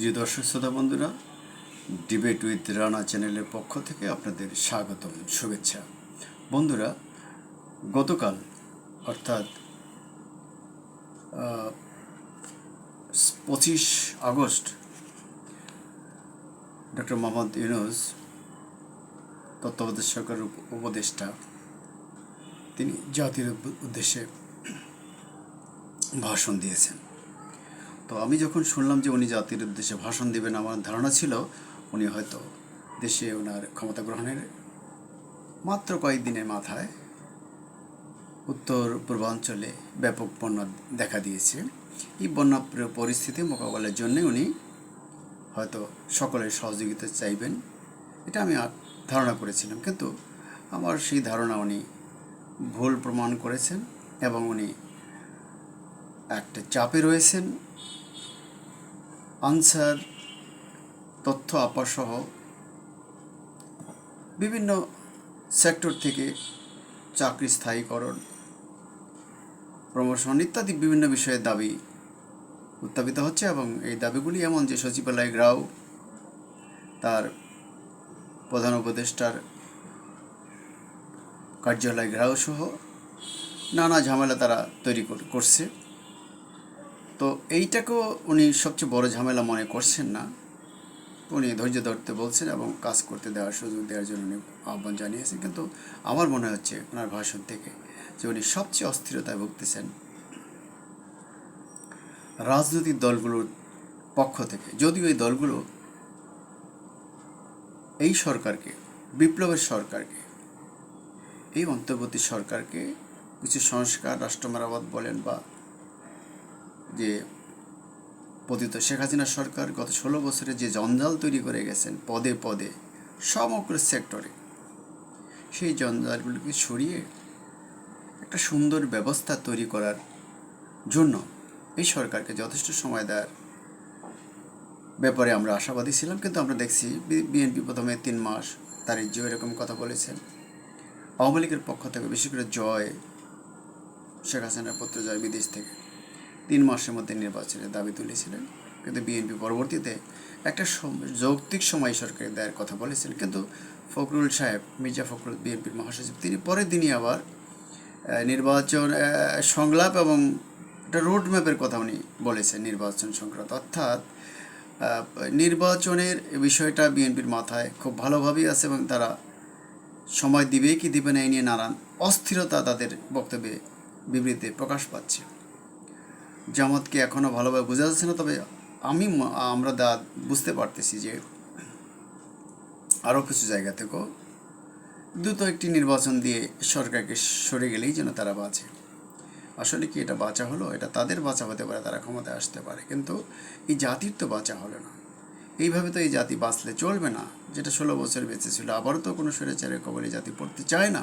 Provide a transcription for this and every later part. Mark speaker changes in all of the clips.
Speaker 1: জি দর্শক শ্রোতা বন্ধুরা ডিবেট উইথ রানা চ্যানেলের পক্ষ থেকে আপনাদের স্বাগতম, শুভেচ্ছা। বন্ধুরা, গতকাল অর্থাৎ পঁচিশ আগস্ট ডক্টর মোহাম্মদ ইউনুস, তত্ত্বাবধায়ক উপদেষ্টা, তিনি জাতির উদ্দেশ্যে ভাষণ দিয়েছেন। তো আমি যখন শুনলাম যে উনি জাতির উদ্দেশ্যে ভাষণ দেবেন, আমার ধারণা ছিল উনি হয়তো দেশে ওনার ক্ষমতা গ্রহণের মাত্র কয়েকদিনের মাথায় উত্তর পূর্বাঞ্চলে ব্যাপক বন্যা দেখা দিয়েছে। এই বন্যা পরিস্থিতি মোকাবেলার জন্যে উনি হয়তো সকলের সহযোগিতা চাইবেন, এটা আমি ধারণা করেছিলাম। কিন্তু আমার সেই ধারণা উনি ভুল প্রমাণ করেছেন এবং উনি একটা চাপে রয়েছেন। আনসার, তথ্য আপাসহ বিভিন্ন সেক্টর থেকে চাকরি স্থায়ীকরণ, প্রমোশন ইত্যাদি বিভিন্ন বিষয়ে দাবি উত্থাপিত হচ্ছে এবং এই দাবিগুলি এমন যে সচিবালয় গ্রাও, তার প্রধান উপদেষ্টার কার্যালয় গ্রাহ সহ নানা ঝামেলা তারা তৈরি কর- করছে। তো এইটাকেও উনি সবচেয়ে বড় ঝামেলা মনে করছেন না। উনি ধৈর্য ধরতে বলছেন এবং কাজ করতে দেওয়ার সুযোগ দেওয়ার জন্য উনি আহ্বান জানিয়েছেন। কিন্তু আমার মনে হচ্ছে ওনার ভাষণ থেকে যে উনি সবচেয়ে অস্থিরতায় ভুগতেছেন রাজনৈতিক দলগুলোর পক্ষ থেকে। যদিও এই দলগুলো এই সরকারকে, বিপ্লবের সরকারকে, এই অন্তর্বর্তী সরকারকে কিছু সংস্কার, রাষ্ট্র মেরামত বলেন বা যে পতিত শেখ হাসিনা সরকার গত ষোলো বছরে যে জঞ্জাল তৈরি করে গেছেন পদে পদে সমগ্র সেক্টরে, সেই জঞ্জালগুলিকে সরিয়ে একটা সুন্দর ব্যবস্থা তৈরি করার জন্য এই সরকারকে যথেষ্ট সময় দেওয়ার ব্যাপারে আমরা আশাবাদী ছিলাম। কিন্তু আমরা দেখছি বিএনপি প্রথমে তিন মাস তারিখ যে এরকম কথা বলেছেন। আওয়ামী লীগের পক্ষ থেকে বিশেষ করে জয় শেখ হাসিনার পত্র জয় বিদেশ থেকে। তিন মাসের মধ্যে নির্বাচনের দাবি তুলেছিলেন। কিন্তু বিএনপি পরবর্তীতে একটা যৌক্তিক সময় সরকারের দেওয়ার কথা বলেছিলেন কিন্তু ফখরুল সাহেব, মির্জা ফখরুল বিএনপির মহাসচিব, তিনি পরের দিনই আবার নির্বাচন সংলাপ এবং একটা রোড ম্যাপের কথা উনি বলেছেন নির্বাচন সংক্রান্ত। অর্থাৎ নির্বাচনের বিষয়টা বিএনপির মাথায় খুব ভালোভাবেই আছে এবং তারা সময় দিবে কি দিবে না এই নিয়ে নানান অস্থিরতা তাদের বক্তব্যে বিবৃতিতে প্রকাশ পাচ্ছে। জামাতকে এখনও ভালোভাবে বোঝা যাচ্ছে না, তবে আমি আমরা দা, বুঝতে পারতেছি যে আরও কিছু জায়গা থেকেও দ্রুত একটি নির্বাচন দিয়ে সরকারকে সরে গেলেই যেন তারা বাঁচে। আসলে কি এটা বাঁচা হলো? এটা তাদের বাঁচা হতে পারে, তারা ক্ষমতায় আসতে পারে, কিন্তু এই জাতির তো বাঁচা হলো না। এইভাবে তো এই জাতি বাঁচলে চলবে না, যেটা ষোলো বছর বেঁচে ছিল আবারও তো কোনো স্বৈরাচারের কবলে জাতি পড়তে চায় না।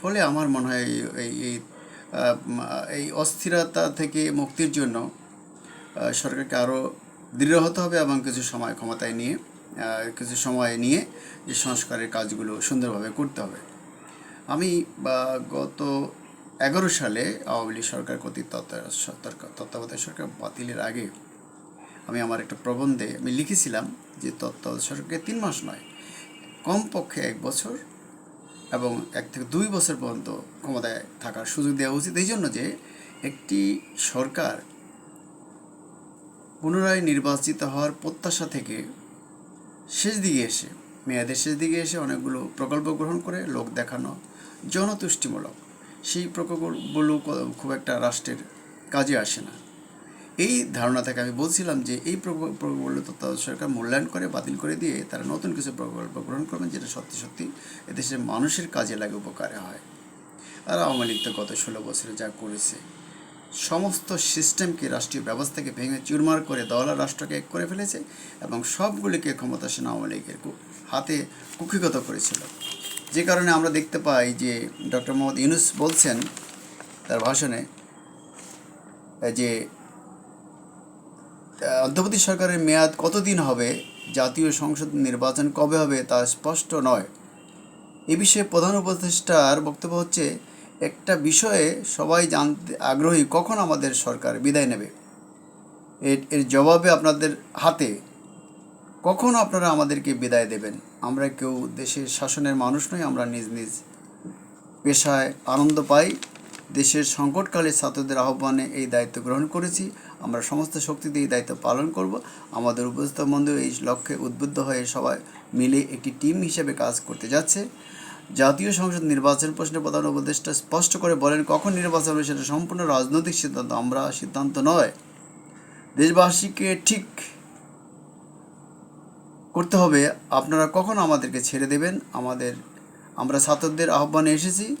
Speaker 1: ফলে আমার মনে হয় এই এই অস্থিরতা থেকে মুক্তির জন্য সরকারকে আরও দৃঢ় হতে হবে এবং কিছু সময় ক্ষমতায় নিয়ে কিছু সময় নিয়ে যে সংস্কারের কাজগুলো সুন্দরভাবে করতে হবে। আমি গত এগারো সালে আওয়ামী লীগ সরকার কর্তৃক তত্ত্বাবধায়ক সরকার বাতিলের আগে আমি আমার একটা প্রবন্ধে আমি লিখেছিলাম যে তত্ত্বাবধায়ক সরকারকে তিন মাস নয়, কমপক্ষে এক বছর এবং এক থেকে দুই বছর পর্যন্ত ক্ষমতায় থাকার সুযোগ দেওয়া উচিত। এই জন্য যে একটি সরকার পুনরায় নির্বাচিত হওয়ার প্রত্যাশা থেকে শেষ দিকে এসে, মেয়াদের শেষ দিকে এসে অনেকগুলো প্রকল্প গ্রহণ করে লোক দেখানো জনতুষ্টিমূলক। সেই প্রকল্পগুলো খুব একটা রাষ্ট্রের কাজে আসে না। এই ধারণা থেকে আমি বলছিলাম যে এই প্রকল্প- প্রকল্পগুলো তত্ত্বাবধায়ক সরকার মূল্যায়ন করে, বাতিল করে দিয়ে তারা নতুন কিছু প্রকল্প গ্রহণ করবেন যেটা সত্যি সত্যি এদেশের মানুষের কাজে লাগে, উপকারে হয়। আর আওয়ামী লীগ তো গত ষোলো বছরে যা করেছে, সমস্ত সিস্টেমকে, রাষ্ট্রীয় ব্যবস্থাকে ভেঙে চুরমার করে দলা রাষ্ট্রকে এক করে ফেলেছে এবং সবগুলিকে ক্ষমতাসীন আওয়ামী লীগের হাতে কুক্ষিগত করেছিল। যে কারণে আমরা দেখতে পাই যে ডক্টর মোহাম্মদ ইউনুস বলছেন, তার ভাষণে, যে অন্তর্বর্তী সরকারের মেয়াদ কতদিন হবে? জাতীয় সংসদ নির্বাচন কবে হবে তা স্পষ্ট নয়। এ বিষয়ে প্রধান উপদেষ্টার বক্তব্য হচ্ছে, একটা বিষয়ে সবাই জানতে আগ্রহী, কখন আমাদের সরকার বিদায় নেবে? এর এর জবাবে আপনাদের হাতে, কখন আপনারা আমাদেরকে বিদায় দেবেন? আমরা কেউ দেশের শাসনের মানুষ নই, আমরা নিজ নিজ পেশায় আনন্দ পাই। দেশের সংকটকালে ছাত্রদের আহ্বানে এই দায়িত্ব গ্রহণ করেছি। আমরা সমস্ত শক্তি দিয়ে এই দায়িত্ব পালন করব। আমাদের উপস্থিত বন্ধু এই লক্ষ্যে উদ্বুদ্ধ হয়ে সবাই মিলে একটি টিম হিসেবে কাজ করতে যাচ্ছে। জাতীয় সংসদ নির্বাচন প্রশ্নে প্রধান উপদেষ্টা স্পষ্ট করে বলেন, কখন নির্বাচন হবে সেটা সম্পূর্ণ রাজনৈতিক সিদ্ধান্ত, আমরা সিদ্ধান্ত নয়। দেশবাসীকে ঠিক করতে হবে। আপনারা কখন আমাদেরকে ছেড়ে দেবেন? আমাদের, আমরা ছাত্রদের আহ্বানে এসেছি।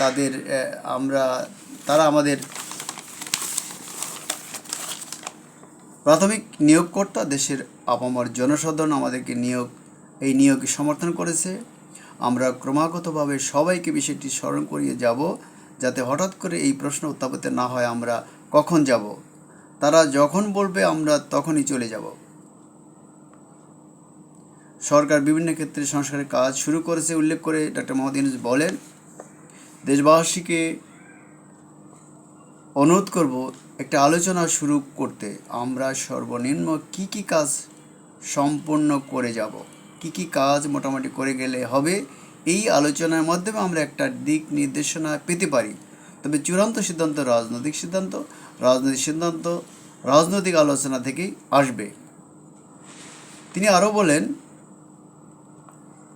Speaker 1: তাদের আমরা, তারা আমাদের প্রাথমিক নিয়োগকর্তা দেশের আপামর জনসাধারণ আমাদেরকে নিয়োগ, এই নিয়োগকে সমর্থন করেছে। আমরা ক্রমাগতভাবে সবাইকে বিষয়টি স্মরণ করিয়ে যাব, যাতে হঠাৎ করে এই প্রশ্ন উত্থাপিত না হয় আমরা কখন যাব। তারা যখন বলবে আমরা তখনই চলে যাব। সরকার বিভিন্ন ক্ষেত্রে সংস্কারের কাজ শুরু করেছে, উল্লেখ করে ডক্টর মোহাম্মদ ইউনুস বলেন। দেশবাসীকে অনুরোধ করব, একটা আলোচনা শুরু করতে। আমরা সর্বনিম্ন কি কি কাজ সম্পন্ন করে যাব? কি কি কাজ মোটামুটি করে গেলে হবে? এই আলোচনার মাধ্যমে আমরা একটা দিক নির্দেশনা পেতে পারি। তবে চূড়ান্ত সিদ্ধান্ত রাজনৈতিক সিদ্ধান্ত রাজনৈতিক সিদ্ধান্ত, রাজনৈতিক আলোচনা থেকেই আসবে। তিনি আরও বলেন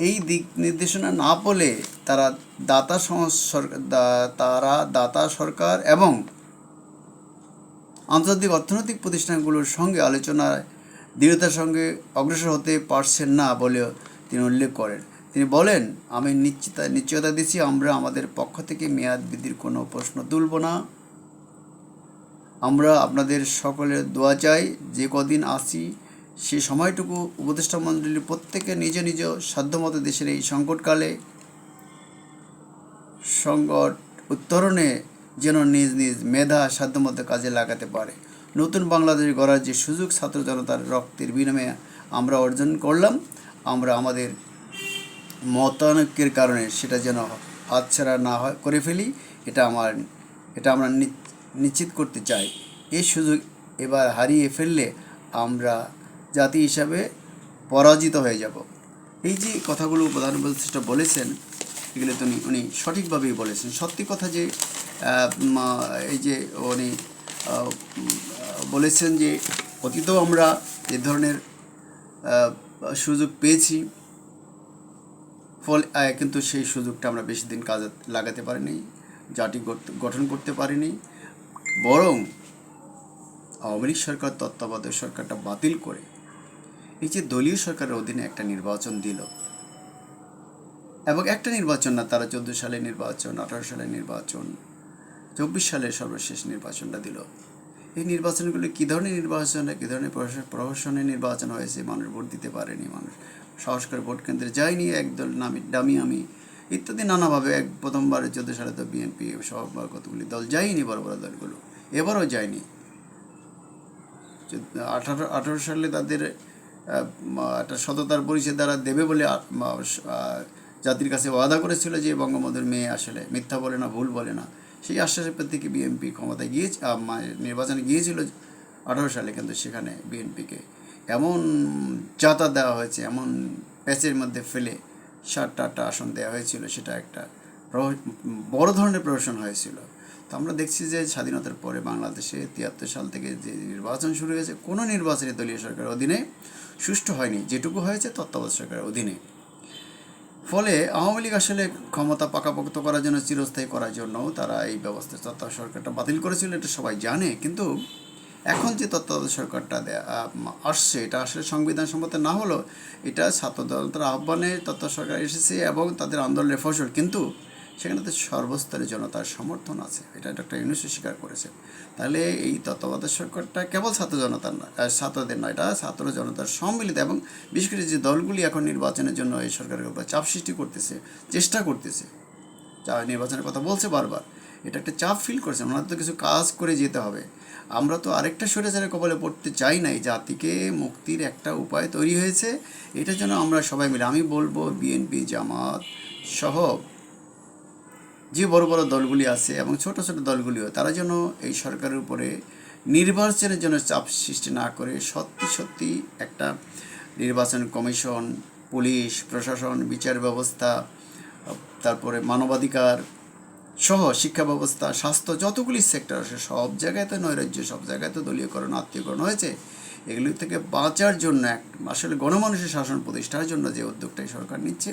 Speaker 1: এই দিক নির্দেশনা না পেলে তারা দাতা সরকার তারা দাতা সরকার এবং আন্তর্জাতিক অর্থনৈতিক প্রতিষ্ঠানগুলোর সঙ্গে আলোচনায় দৃঢ়তার সঙ্গে অগ্রসর হতে পারছেন না বলেও তিনি উল্লেখ করেন। তিনি বলেন, আমি নিশ্চিতা, নিশ্চয়তা দিচ্ছি, আমরা আমাদের পক্ষ থেকে মেয়াদ বৃদ্ধির কোনো প্রশ্ন তুলব না। আমরা আপনাদের সকলের দোয়া চাই, যে কদিন আসি সে সময়টুকু উপদেষ্টা মণ্ডলীর প্রত্যেকে নিজ নিজ সাধ্যমতো দেশের এই সংকটকালে সংকট উত্তরণে যেন নিজ নিজ মেধা সাধ্যমতো কাজে লাগাতে পারে। নতুন বাংলাদেশ গড়ার যে সুযোগ ছাত্র জনতার রক্তের বিনিময়ে আমরা অর্জন করলাম, আমরা আমাদের মতানৈক্যের কারণে সেটা যেন হাতছাড়া না হয় করে ফেলি, এটা আমার, এটা আমরা নিশ্চিত করতে চাই। এই সুযোগ এবার হারিয়ে ফেললে আমরা জাতি হিসাবে পরাজিত হয়ে যাব। এই যে কথাগুলো প্রধান উপদেষ্টা বলেছেন, এগুলো তো উনি সঠিকভাবেই বলেছেন। সত্যি কথা যে এই যে উনি বলেছেন যে অতীতেও আমরা এ ধরনের সুযোগ পেয়েছি, ফলে কিন্তু সেই সুযোগটা আমরা বেশি দিন কাজে লাগাতে পারিনি, জাতি গঠন করতে পারিনি, বরং আওয়ামী লীগ সরকার, তত্ত্বাবধায়ক সরকারটা বাতিল করে যে দলীয় সরকারের অধীনে একটা নির্বাচন দিল। এবং একটা নির্বাচন না, তারা চোদ্দ সালে নির্বাচন, আঠারো সালে নির্বাচন, চব্বিশ সালে সর্বশেষ নির্বাচনটা দিল। এই নির্বাচনগুলো কী ধরনের নির্বাচন? কী ধরনের প্রহসনের নির্বাচন হয়েছে? মানুষ ভোট দিতে পারেনি, মানুষ সাহস করে ভোট কেন্দ্রে যায়নি একদল নামি, দামি আমি। ইত্যাদি নানাভাবে এক প্রথমবার চোদ্দ সালে তো বিএনপি বা কতগুলি দল যায়নি, বড় বড় দলগুলো। এবারও যায়নি। আঠারো আঠারো সালে তাদের একটা সততার পরিচয় দ্বারা দেবে বলে জাতির কাছে ওয়াদা করেছিল যে বঙ্গবন্ধুর মেয়ে আসলে মিথ্যা বলে না, ভুল বলে না। সেই আশ্বাসের প্রত্যেকে বিএনপি ক্ষমতায় গিয়ে নির্বাচনে গিয়েছিল আঠারো সালে কিন্তু সেখানে বিএনপিকে। এমন যাতা দেওয়া হয়েছে, এমন প্যাচের মধ্যে ফেলে ষাটটা আটটা আসন দেওয়া হয়েছিল, সেটা একটা বড় ধরনের প্রহসন হয়েছিল। তো আমরা দেখছি যে স্বাধীনতার পরে বাংলাদেশে তিয়াত্তর সাল থেকে যে নির্বাচন শুরু হয়েছে, কোনো নির্বাচনে দলীয় সরকারের অধীনে সুষ্ঠু হয়নি, যেটুকু হয়েছে তত্ত্বাবধায়ক সরকারের অধীনে। ফলে আওয়ামী লীগ আসলে ক্ষমতা পাকাপোক্ত করার জন্য, চিরস্থায়ী করার জন্য তারা এই ব্যবস্থা, তত্ত্বাবধায়ক সরকারটা বাতিল করেছিল, এটা সবাই জানে। কিন্তু এখন যে তত্ত্বাবধায়ক সরকারটা আসছে, এটা আসলে সংবিধান সম্মত না হলো এটা ছাত্র দলতার আহ্বানে তত্ত্বাবধায়ক সরকার এসেছে এবং তাদের আন্দোলনের ফসল। কিন্তু সেখানে তো সর্বস্তরে জনতার সমর্থন আছে। এটা ডক্টর ইউনুসও স্বীকার করেছে। তাহলে এই তত্ত্বাবধায়ক সরকারটা কেবল ছাত্র জনতার নয় ছাত্রদের নয়, এটা ছাত্র জনতার সম্মিলিত এবং বিশেষ করে যে দলগুলি এখন নির্বাচনের জন্য এই সরকারের উপর চাপ সৃষ্টি করতেছে, চেষ্টা করতেছে। যা নির্বাচনের কথা বলছে বারবার। এটা একটা চাপ ফিল করছে ওনার তো কিছু কাজ করে যেতে হবে। আমরা তো আরেকটা স্বৈরাচারের কবলে পড়তে চাই না, এই জাতিকে মুক্তির একটা উপায় তৈরি হয়েছে। এটার জন্য আমরা সবাই মিলে, আমি বলব, বিএনপি, জামাত সহ যে বড় বড় দলগুলি আছে এবং ছোট ছোট দলগুলিও, তারা যেন এই সরকারের উপরে নির্বাচনের জন্য চাপ সৃষ্টি না করে সত্যি সত্যি একটা নির্বাচন কমিশন, পুলিশ, প্রশাসন, বিচার ব্যবস্থা, তারপরে মানবাধিকার সহ শিক্ষা ব্যবস্থা, স্বাস্থ্য, যতগুলি সেক্টর আছে, সব জায়গায় তো নৈরাজ্য, সব জায়গায় তো দলীয়করণ, আত্মীয়করণ হয়েছে। এগুলি থেকে বাঁচার জন্য এক আসলে গণমানুষের শাসন প্রতিষ্ঠার জন্য যে উদ্যোগটাই সরকার নিচ্ছে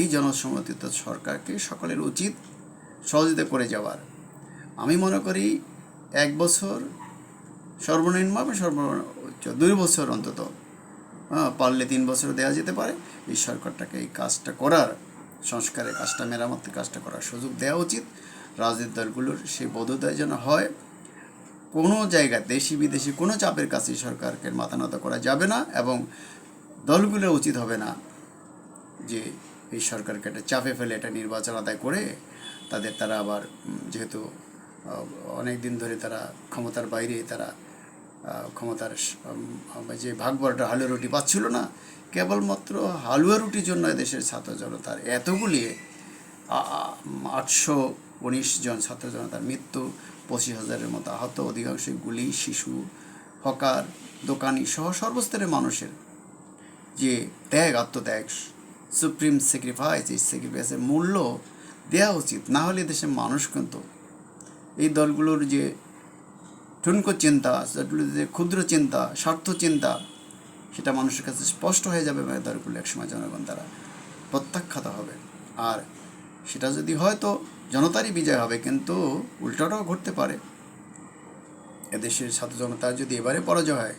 Speaker 1: এই জনসমর্থিত সরকারকে সকলের উচিত সহযোগিতা করে যাওয়ার। আমি মনে করি এক বছর সর্বনিম্ন বা সর্বোচ্চ দুই বছর অন্তত হ্যাঁ পারলে তিন বছর দেওয়া যেতে পারে। এই সরকারটাকে এই কাজটা করার, সংস্কারের কাজটা, মেরামতের কাজটা করার সুযোগ দেওয়া উচিত। রাজনৈতিক দলগুলোর সেই বোধোদয় যেন হয়। কোনো জায়গায় দেশি বিদেশি কোনো চাপের কাছে সরকারকে মাথা নত করা যাবে না এবং দলগুলো উচিত হবে না যে এই সরকারকে একটা চাপে ফেলে এটা নির্বাচন আদায় করে তাদের তারা আবার যেহেতু অনেক দিন ধরে তারা ক্ষমতার বাইরে, তারা ক্ষমতার যে ভাগ বড়টা হালুয়া রুটি পাচ্ছিল না, কেবলমাত্র হালুয়া রুটির জন্য দেশের ছাত্র জনতার এতগুলি আটশো উনিশ জন ছাত্র জনতার মৃত্যু, পঁচিশ হাজারের মতো আহত অধিকাংশ গুলি, শিশু, হকার, দোকানি সহ সর্বস্তরের মানুষের যে ত্যাগ, আত্মত্যাগ সুপ্রিম স্যাক্রিফাইস এই স্যাক্রিফাইসের মূল্য দেওয়া উচিত। না হলে দেশের মানুষ কিন্তু এই দলগুলোর যে ঠুনকো চিন্তা যে ক্ষুদ্র চিন্তা, স্বার্থ চিন্তা, সেটা মানুষের কাছে স্পষ্ট হয়ে যাবে এই দলগুলো একসময় জনগণ তারা প্রত্যাখ্যাত হবে। আর সেটা যদি হয় তো জনতারই বিজয় হবে, কিন্তু উল্টাটাও ঘটতে পারে। এদেশের ছাত্র জনতার যদি এবারে পরাজয় হয়,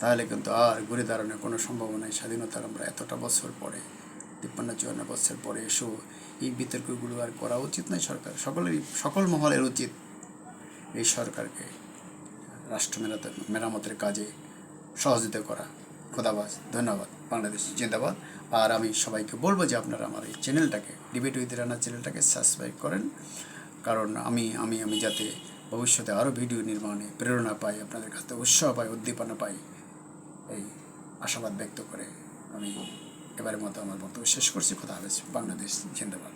Speaker 1: তাহলে কিন্তু আর ঘুরে দাঁড়ানোর কোনো সম্ভাবনাই স্বাধীনতার আমরা এতটা বছর পরে তিপ্পান্ন, চুয়ান্ন বছর পরে এসেও এই বিতর্কগুলো আর করা উচিত নয় সরকার, সকলেরই, সকল মহলের উচিত এই সরকারকে রাষ্ট্র মেরাতে মেরামতের কাজে সহযোগিতা করা। খোদাবাজ ধন্যবাদ, বাংলাদেশ জিন্দাবাদ। আর আমি সবাইকে বলব যে আপনারা আমার এই চ্যানেলটাকে ডিবেট উইথ রানা চ্যানেলটাকে সাবস্ক্রাইব করেন। কারণ আমি আমি আমি যাতে ভবিষ্যতে আরও ভিডিও নির্মাণে প্রেরণা পাই, আপনাদের কাছ উৎসাহ পাই, উদ্দীপনা পাই, এই আশাবাদ ব্যক্ত করে আমি এবারের মতো আমার বক্তব্য শেষ করছি। কথা হবে বাংলাদেশ জিন্দাবাদ।